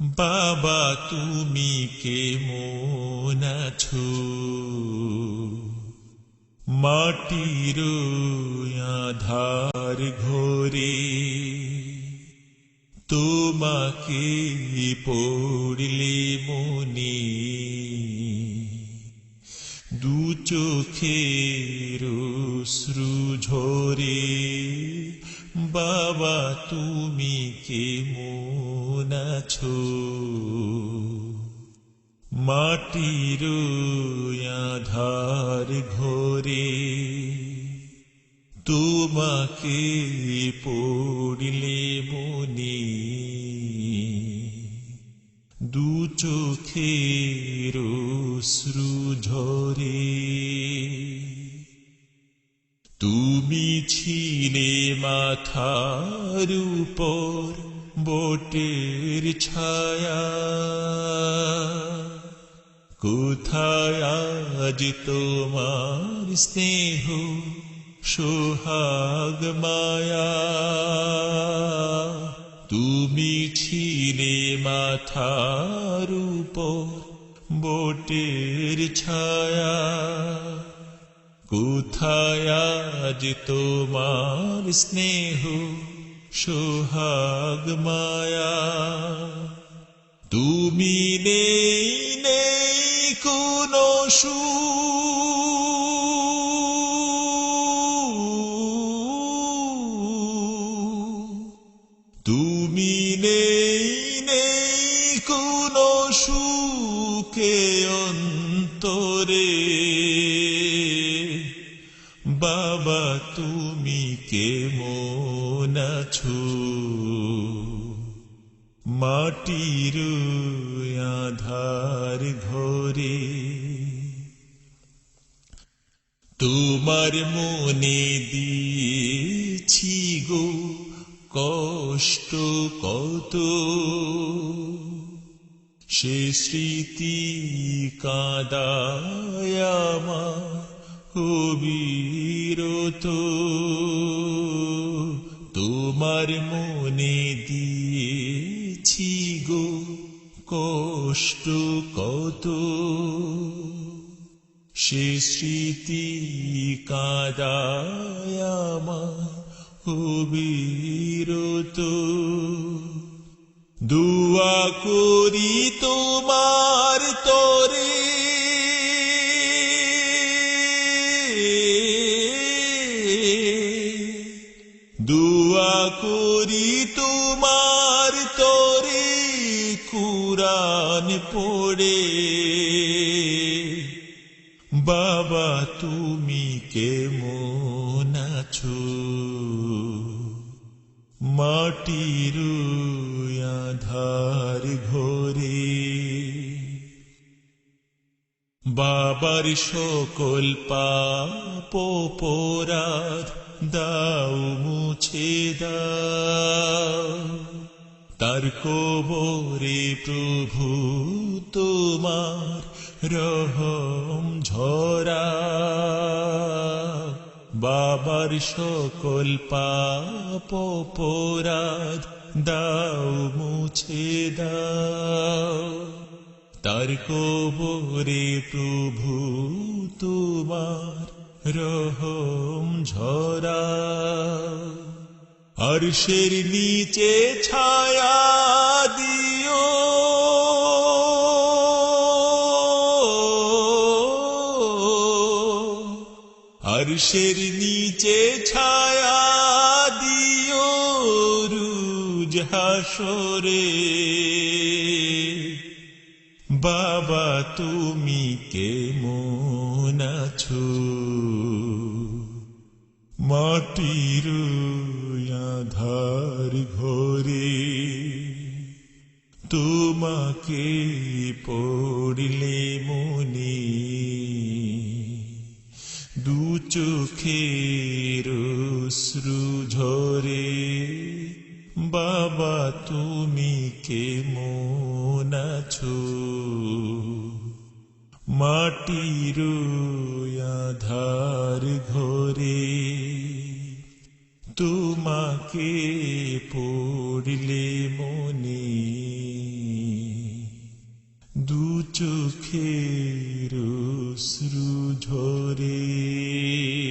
বাবা, তুমি কেমন আছো? মাটির আধার ঘরে তোমাকে পড়লে মনে দু চোখের শ্রু ঝরে। বাবা, তুমি কেমন আছো? মাটির আধার ঘরে তোমাকে পড়লে মনে দু চোখের শ্রু ঝরে। তুমি ছিলে মাথার উপর বটের ছায়া। কোথায় আজ তোমার স্নেহ, সোহাগ মায়া? তুমি ছিলে মাথার উপর বটের ছায়া। কোথায় আজ তোমার স্নেহ সোহাগ মায়া তুমি নেই নেই কোনো তুমি নেই নেই কোনো সুখে অন্তরে বাবা, তুমি কেমন আছো? মাটির আধার ঘরে তোমার মনে দিয়েছি গো কষ্ট কত। সে স্মৃতি কাদায় আমার অবিরত তোমার মনে দিয়েছি গো কষ্ট কত। সে স্মৃতি কাদায় আমার অবিরত দুয়া করি তোমার কুরান পড়ে। বাবা, তুমি কেমন আছো? মাটির আধার ঘরে। বাবার সকল পাপ দাও, মুছে দাও। তার কবরে প্রভু তোমার রহম ঝরা। বাবার সকল পাপ পোরাদ দাও, মুছে দাও। তার কবরে প্রভু তোমার রহম ঝরা। হর্ষের নিচে ছায়া দিও। হর্ষের নিচে ছায়া দিও রুজ হাসরে। বাবা, তুমি কেমন আছো? মাটির তোমাকে পড়লে মনে? দু চোখের শ্রু ঝরে। বাবা, তুমি কেমন আছো? মাটির আধার ঘরে। তোমাকে পড়লে মনে চোখের শ্রু ঝরে।